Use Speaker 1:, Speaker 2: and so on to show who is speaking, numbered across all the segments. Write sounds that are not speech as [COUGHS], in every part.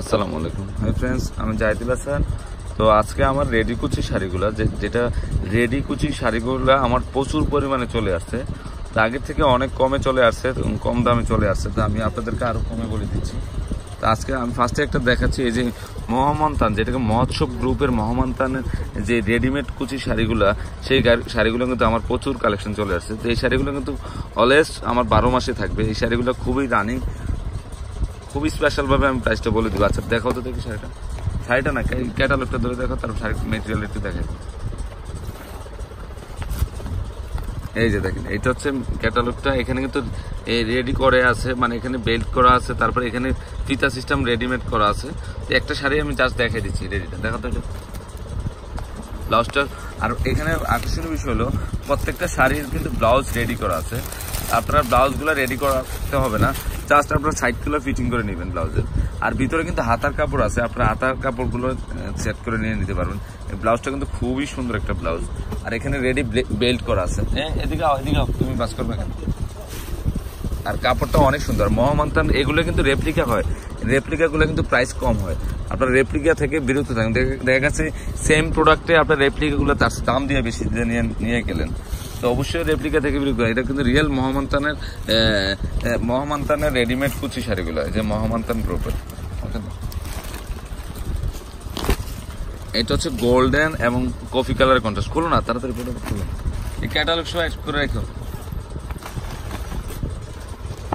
Speaker 1: আসসালামু আলাইকুম। Hi friends আমি জাহিদুল হাসান। তো আজকে আমার রেডি কুচি শাড়িগুলো যেটা রেডি কুচি শাড়িগুলো আমার প্রচুর পরিমাণে চলে আসছে। তো আগের থেকে অনেক কমে চলে আসছে কম দামে চলে আসছে। তো আমি আপনাদেরকে আরও কমে বলে দিচ্ছি। তো আজকে আমি ফার্স্টে একটা দেখাচ্ছি, এই যে মহামন্তান, যেটাকে মহোৎসব গ্রুপের মহামন্তানের যে রেডিমেড কুচি শাড়িগুলো, সেই শাড়িগুলো কিন্তু আমার প্রচুর কালেকশন চলে আসছে। তো এই শাড়িগুলো কিন্তু অলওয়েজ আমার বারো মাসে থাকবে। এই শাড়িগুলো খুবই রানিং খুবই স্পেশাল ভাবে আমি প্রাইসটা বলে দিব আচ্ছা দেখাও তো দেখি শাড়িটা। শাড়িটা না ক্যাটালগটা ধরে দেখো তারপর শাড়ির মেটেরিয়াল একটু দেখাই। এই যে দেখেন এটা হচ্ছে ক্যাটালগটা এখানে কিন্তু রেডি করে আছে মানে এখানে বেল্ট করা আছে, তারপরে এখানে ফিতা সিস্টেম রেডিমেড করা আছে। তো একটা শাড়ি আমি জাস্ট দেখাই দিচ্ছি রেডিটা দেখো তো ব্লাউজটা আর এখানে আকর্ষণীয় বিষয় হলো প্রত্যেকটা শাড়ির কিন্তু ব্লাউজ রেডি করা আছে। আপনারা ব্লাউজগুলো রেডি করাতে হবে না। জাস্ট আপনারা সাইডগুলো ফিটিং করে নেবেন ব্লাউজের আর ভিতরে কিন্তু হাতার কাপড় আছে আপনারা হাতার কাপড়গুলো সেট করে নিয়ে নিতে পারবেন। ব্লাউজটা কিন্তু খুবই সুন্দর একটা ব্লাউজ আর এখানে রেডি বেল্ট করা আছে। এ, এদিকে এদিকে তুমি বাস করবে কেন আর কাপড়টা অনেক সুন্দর। মহামান্তান এগুলো কিন্তু রেপ্লিকা হয়। রেপ্লিকা গুলো কিন্তু প্রাইস কম হয়। আপনার রেপ্লিকা থেকে বিরত থাকেন। দেখ- গেছে সেম প্রোডাক্টে আপনার রেপ্লিকা গুলো তার দাম দিয়ে বেশি নিয়ে নিয়ে গেলেন। তো অবশ্যই রেপ্লিকা থেকে বিরত। এটা কিন্তু রিয়েল মহামান্তানের মহামান্তানের রেডিমেড কুচি শাড়িগুলো যে মহামান্তান গ্রুপের এটা হচ্ছে গোল্ডেন এবং কফি কালারের কন্ট্রাস্ট খুলো না, তাড়াতাড়ি ফটো খুলো। এই ক্যাটালগ সব করে রাখো।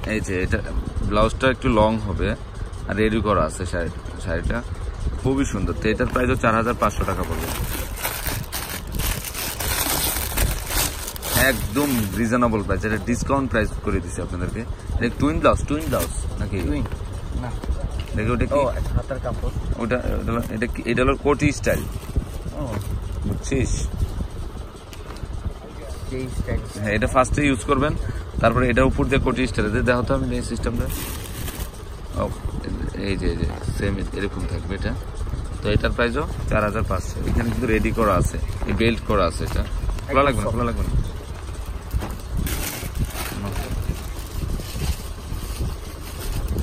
Speaker 1: এই যে এটা ব্লাউজটা একটু লং হবে, আর রেডি করা আছে শাড়ি শাড়িটা। খুবই সুন্দর। তো এটার প্রাইস চার হাজার পাঁচশো টাকা পড়বে। একদম রিজনেবল প্রাইস এটা ডিসকাউন্ট প্রাইস করে দিছি আপনাদেরকে। এটা টুইন ব্লাউজ টুইন ব্লাউজ নাকি?
Speaker 2: টুইন না।
Speaker 1: দেখি ওটা কি?
Speaker 2: হাতার কাপড়।
Speaker 1: ওটা এটা কি এটা হলো কোটি স্টাইল। বুঝছিস? হ্যাঁ এটা ফার্স্টে ইউজ করবেন। তারপরে এটা উপর দিয়ে কোটি স্টাইল। দেখো তো আমি এই সিস্টেমটা ও, এই যে এই যে সেম এরকম থাকবে এটা। তো এটার প্রাইসও চার হাজার পাঁচশো। এখানে কিন্তু রেডি করা আছে। এই বেল্ট করা আছে এটা। খোলা লাগবে না? খোলা লাগবে না?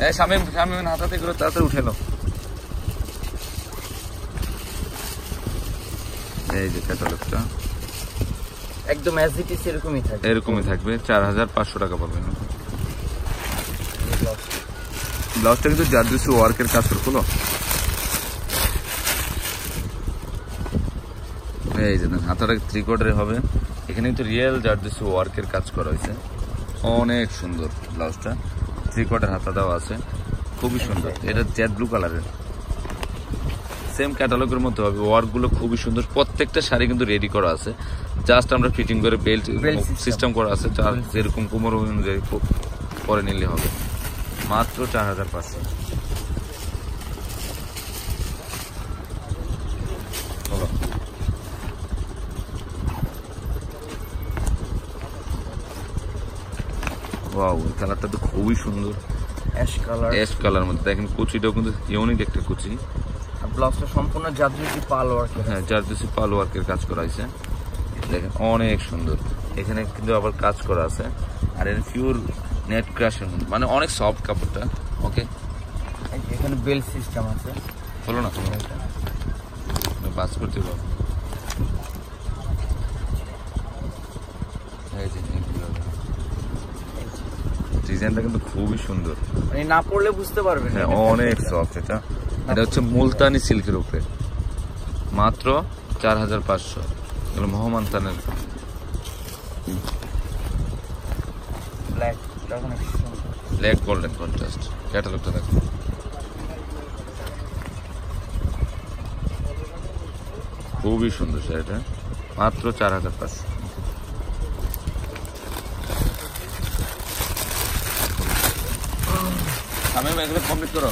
Speaker 1: এই শামিম শামিম হাতাতে করে তাড়াতাড়ি উঠে এই যে ক্যাটালগটা
Speaker 2: একদম এরকমই থাকে
Speaker 1: এরকমই থাকবে। চার হাজার পাঁচশো টাকা পাবেন। ব্লাউজটা কিন্তু জার্দিসি ওয়ার্কের কাজ করে খুলো এই যে হাতাটা থ্রি কোয়ার্টারে হবে। এখানে কিন্তু রিয়েল জার্দিসি ওয়ার্কের কাজ করা হয়েছে। অনেক সুন্দর ব্লাউজটা থ্রি কোয়ার্টার হাতা দেওয়া আছে। খুবই সুন্দর। এটা জেড ব্লু কালারের সেম ক্যাটালগের মধ্যে হবে। ওয়ার্কগুলো খুবই সুন্দর। প্রত্যেকটা শাড়ি কিন্তু রেডি করা আছে। জাস্ট আমরা ফিটিং করে বেল্ট সিস্টেম করা আছে। যার যেরকম কোমর অনুযায়ী পরে নিলে হবে। মাত্র চার হাজার পাঁচশো। ওয়াও কালারটা তো খুবই সুন্দর।
Speaker 2: অ্যাশ কালার
Speaker 1: অ্যাশ কালার মধ্যে। দেখেন কুচিটাও কিন্তু ইউনিক একটা কুচি।
Speaker 2: আর ব্লাউজটা সম্পূর্ণ জাদুজি পাল ওয়ার্ক
Speaker 1: হ্যাঁ জারদোসি পাল ওয়ার্কের কাজ করা হয়েছে। দেখেন অনেক সুন্দর। এখানে কিন্তু আবার কাজ করা আছে। আর এর পিওর নেট ক্রাশের মানে অনেক সফট কাপড়টা ওকে
Speaker 2: এখানে বেল সিস্টেম আছে।
Speaker 1: হলো না? বাস করতে পারব। ডিজাইনটা কিন্তু খুবই সুন্দর।
Speaker 2: মানে না পড়লে বুঝতে পারবেন
Speaker 1: হ্যাঁ অনেক সফট এটা। এটা হচ্ছে মুলতানি সিল্কের উপরে। মাত্র চার হাজার পাঁচশো। এগুলো মহামান্তানের
Speaker 2: ব্ল্যাক
Speaker 1: গোল্ডেন কন্ট্রাস্ট ক্যাটালগটা দেখো। খুবই সুন্দর শাড়িটা। মাত্র চার হাজার পাঁচশো। আমি এগুলো কমপ্লিট করো।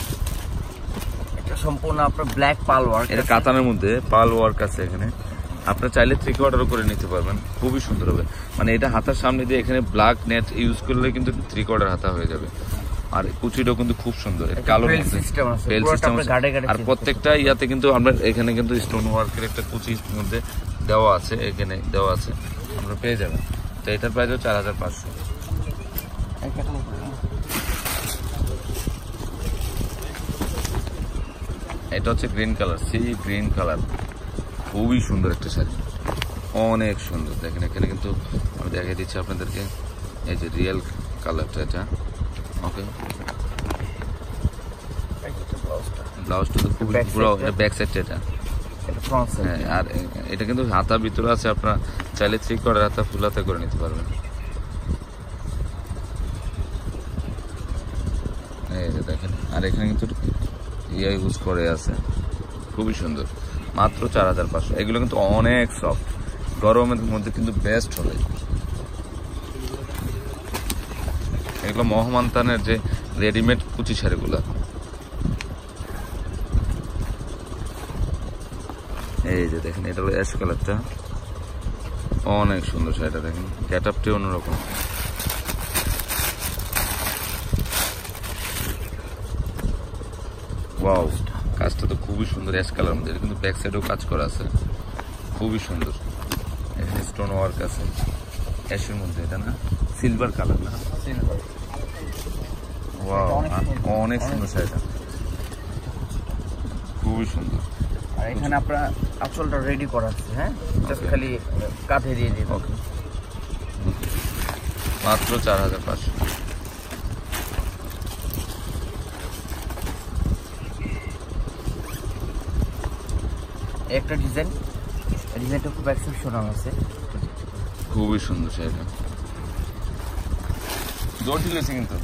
Speaker 2: এটা সম্পূর্ণ আপনার ব্ল্যাক পাল ওয়ার্ক
Speaker 1: এটা কাতানের মধ্যে পাল ওয়ার্ক আছে এখানে। আপনার চাইলে থ্রি কোয়ার্টারও করে নিতে পারবেন। খুবই সুন্দর হবে। মানে এটা হাতার সামনে দিয়ে এখানে ব্ল্যাক নেট ইউজ করলে কিন্তু থ্রি কোয়ার্টার হাতা হয়ে যাবে। আর কুচিটাও কিন্তু খুব সুন্দর কালো বেল সিস্টেম আর প্রত্যেকটা ইয়াতে কিন্তু আমরা এখানে কিন্তু স্টোন ওয়ার্কের একটা কুচির মধ্যে দেওয়া আছে এখানে দেওয়া আছে। আমরা পেয়ে যাবেন। তো এটার প্রাইস হচ্ছে চার হাজার পাঁচশো। এটা হচ্ছে green colour sea green colour খুবই সুন্দর একটা শাড়ি। অনেক সুন্দর। দেখেন এখানে কিন্তু আমি দেখিয়ে দিচ্ছি আপনাদেরকে। এই যে রিয়েল কালারটা এটা। ওকে ব্লাউজটা তো খুবই
Speaker 2: Back
Speaker 1: পুরো এটা। ব্যাক সাইডটা এটা হ্যাঁ আর এটা কিন্তু হাতা ভিতরে আছে আপনারা চাইলে থ্রি করে হাতা ফুল হাতা করে নিতে পারবেন। এই যে দেখেন আর এখানে কিন্তু ইয়ে ইউজ করে আছে। খুবই সুন্দর। মাত্র চার হাজার পাঁচশো। এগুলো কিন্তু অনেক সফট গরমের মধ্যে কিন্তু বেস্ট হবে এগুলো মহমান্তানের যে রেডিমেড কুচি শাড়িগুলো। এই যে দেখেন, এটা হলো অ্যাশ কালারটা অনেক সুন্দর শাড়িটা দেখেন গেট আপটি অন্যরকম কাজটা তো খুবই সুন্দর অ্যাশ কালার মধ্যে কিন্তু ব্যাক সাইডেও কাজ করা আছে। খুবই সুন্দর। স্টোন ওয়ার্ক আছে। অ্যাশের মধ্যে এটা না? সিলভার কালার না? ওয়াও
Speaker 2: অনেক সুন্দর।
Speaker 1: অনেক সুন্দর শাড়িটা। খুবই সুন্দর।
Speaker 2: আর এখানে আপনার আঁচলটা রেডি করা আছে হ্যাঁ? জাস্ট খালি কাঁধে দিয়ে দিন।
Speaker 1: ওকে মাত্র চার হাজার পাঁচশো।
Speaker 2: একটা ডিজাইন। ডিজাইনটা খুব এক্সেপশনাল আছে।
Speaker 1: খুবই সুন্দর শাড়িটা। জটিল হয়েছে কিন্তু।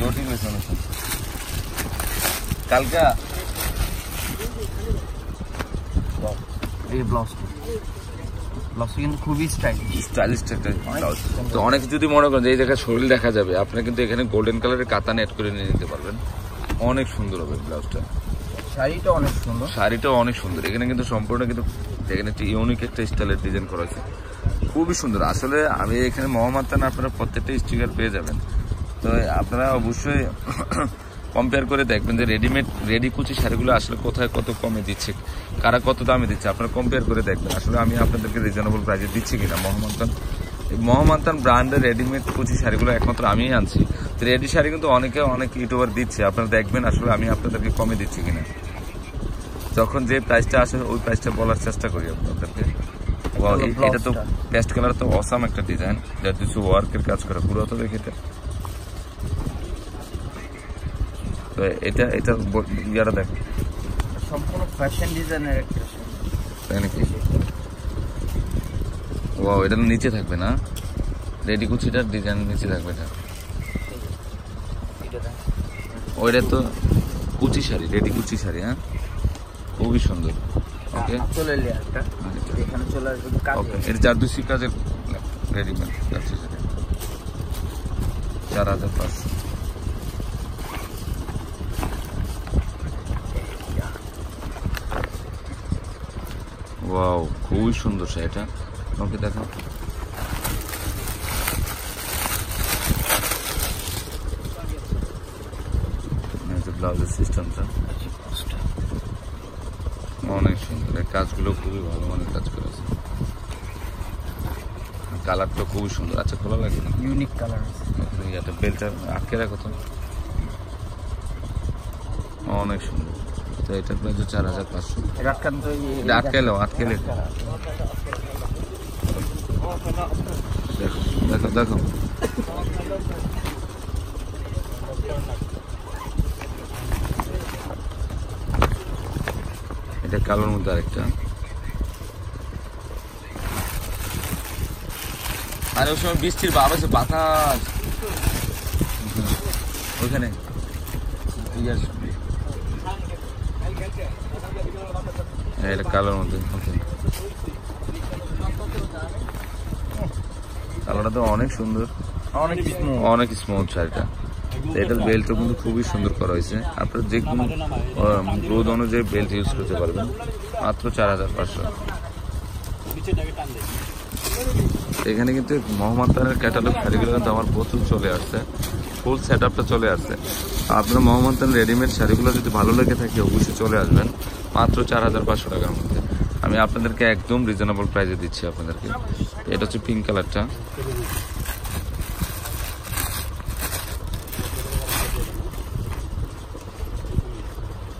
Speaker 1: জটিল হয়েছে অনেক কালকা
Speaker 2: এই ব্লাউজটা ব্লাউজটা কিন্তু খুবই স্টাইলিশ অনেক
Speaker 1: ব্লাউজ তো অনেক যদি মনে করেন যে এই জায়গায় শরীর দেখা যাবে আপনি কিন্তু এখানে গোল্ডেন কালারের কাতান অ্যাড করে নিয়ে নিতে পারবেন। অনেক সুন্দর হবে ব্লাউজটা
Speaker 2: শাড়িটা অনেক সুন্দর।
Speaker 1: শাড়িটাও অনেক সুন্দর। এখানে কিন্তু সম্পূর্ণ কিন্তু এখানে একটি ইউনিক একটা স্টাইলের ডিজাইন করা হয়েছে। খুবই সুন্দর। আসলে আমি এখানে মহামাত্রান আপনারা প্রত্যেকটা স্টিকার পেয়ে যাবেন। তো আপনারা অবশ্যই [COUGHS] কম্পেয়ার করে দেখবেন যে রেডিমেড রেডি কুচি শাড়িগুলো আসলে কোথায় কত কমে দিচ্ছে, কারা কত দামে দিচ্ছে, আপনারা কম্পেয়ার করে দেখবেন। আসলে আমি আপনাদেরকে রিজনেবল প্রাইসে দিচ্ছি কিনা মহামান্তান মহামান্তান ব্র্যান্ডের রেডিমেড কুচি শাড়িগুলো একমাত্র আমিই আনছি। তো রেডি শাড়ি কিন্তু অনেকে অনেক ইউটিউবার দিচ্ছে। আপনারা দেখবেন আসলে আমি আপনাদেরকে কমে দিচ্ছি কিনা। যখন যে প্রাইসটা আসে ওই প্রাইসটা বলার চেষ্টা করি আপনাদেরকে। এটা তো। পেস্ট কালার তো অসাম একটা ডিজাইন যা কিছু ওয়ার্কের কাজ করে পুরো তো দেখে এটা তো এটা এটা ইয়াটা দেখো।
Speaker 2: সম্পূর্ণ ফ্যাশন ডিজাইনের একটা
Speaker 1: তাই নাকি? ওয়াও এটা নিচে থাকবে না? রেডি কুচিটার ডিজাইন নিচে থাকবে এটা।
Speaker 2: এটা
Speaker 1: ওইটা তো কুচি শাড়ি রেডি কুচি শাড়ি হ্যাঁ? খুবই সুন্দর। ওকে
Speaker 2: আঁচলের লেয়ারটা এখানে চলে আসবে কাঁধে
Speaker 1: ওকে এটা জারদুসি কাজের রেডিমেড সেটা। চার হাজার পাঁচশো ওয়াও খুবই সুন্দর শাড়িটা ওকে দেখো। ব্লাউজের সিস্টেমটা কাজগুলো খুবই ভালো মানের কাজ করেছে। কালারটা খুবই সুন্দর। আচ্ছা খোলা লাগে না?
Speaker 2: ইউনিক কালার আছে।
Speaker 1: একটা বেলটা আটকে রাখো তো। অনেক সুন্দর। তো এটার প্রাইস চার হাজার পাঁচশো।
Speaker 2: এটা আটকান তো এই-
Speaker 1: এটা আটকে এলো আটকে দেখো দেখো দেখো। এটা কালোর মধ্যে আরেকটা। আরে ওই সময় বৃষ্টির ভাব আছে বাতাস। ওইখানে। হ্যাঁ, এটা কালোর মধ্যে ওকে। কালোটা তো অনেক সুন্দর।
Speaker 2: অনেক স্মুথ
Speaker 1: অনেক স্মুথ শাড়িটা। তো এটার বেল্টটা কিন্তু খুবই সুন্দর করা হয়েছে। আপনারা যে কোনো গ্রোথ অনুযায়ী বেল্ট ইউজ করতে পারবেন। মাত্র চার হাজার পাঁচশো। এখানে কিন্তু মোহাম্মদানের ক্যাটালগ শাড়িগুলো কিন্তু আমার প্রচুর চলে আসছে। ফুল সেট আপটা চলে আসছে। আপনার মোহাম্মদান রেডিমেড শাড়িগুলো যদি ভালো লেগে থাকে, অবশ্যই চলে আসবেন। মাত্র চার হাজার পাঁচশো টাকার মধ্যে। আমি আপনাদেরকে একদম রিজনেবল প্রাইসে দিচ্ছি আপনাদেরকে। এটা হচ্ছে পিঙ্ক কালারটা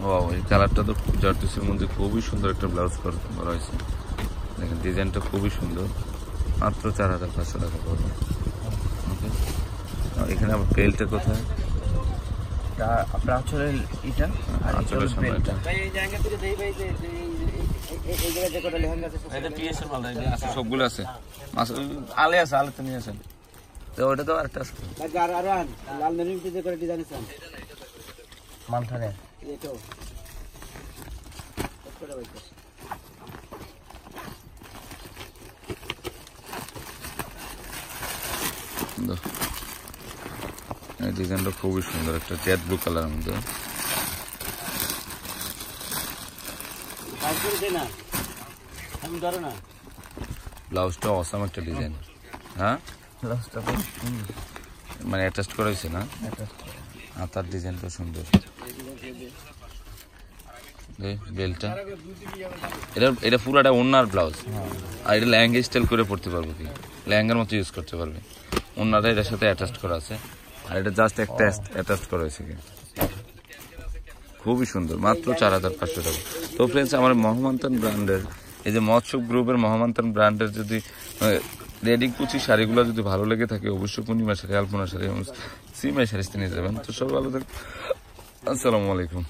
Speaker 1: ওয়াও এই কালারটা তো জার্টিসের মধ্যে খুবই সুন্দর একটা ব্লাউজ করা হয়েছে দেখেন ডিজাইনটা খুবই সুন্দর। মাত্র চার হাজার পাঁচশো টাকা পড়বে। এখানে আবার কোথায়
Speaker 2: আপনার এটা
Speaker 1: আঁচলের
Speaker 2: বেল্ট।
Speaker 1: এটা
Speaker 3: ভাই এই জায়গা থেকে দেই ভাই যে যে এই- এই- এই- এই জায়গায় যে কটা আছে
Speaker 1: মাল আছে। সবগুলো আছে? মাছ- আলে আছে আলে তো ওটা তো আরেকটা আছে।
Speaker 3: আর লাল মেরুন যে কটা ডিজাইন আছে আন।
Speaker 1: এই ডিজাইনটা খুবই সুন্দর একটা জেড ব্লু কালারের মধ্যে। ব্লাউজটা অসাম একটা ডিজাইন হ্যাঁ?
Speaker 2: ব্লাউজটা।
Speaker 1: মানে অ্যাটাচ করা হয়েছে না?
Speaker 2: এটা
Speaker 1: হাতার ডিজাইনটা সুন্দর। বেলটা। এটা এটা পুরাটা ওনার ব্লাউজ। আর এটা লেহেঙ্গা স্টাইল করে পড়তে পারবে কি? লেহেঙ্গার মতো ইউজ করতে পারবে। ওনাটা এটার সাথে অ্যাটাচ করা আছে। আর এটা জাস্ট একটা অ্যাটাচ করা হয়েছে কি? খুবই সুন্দর। মাত্র চার হাজার পাঁচশো টাকা। তো ফ্রেন্ডস আমার মহামান্তন ব্র্যান্ডের এই যে মৎস্য গ্রুপের মহামান্তন ব্র্যান্ডের যদি রেডি কুচি শাড়িগুলো যদি ভালো লেগে থাকে অবশ্যই পূর্ণিমা শাড়ি আলপনা শাড়ি এবং সিমাই শাড়ি নিয়ে যাবেন। তো সব ভালো থাকবে আসসালামু আলাইকুম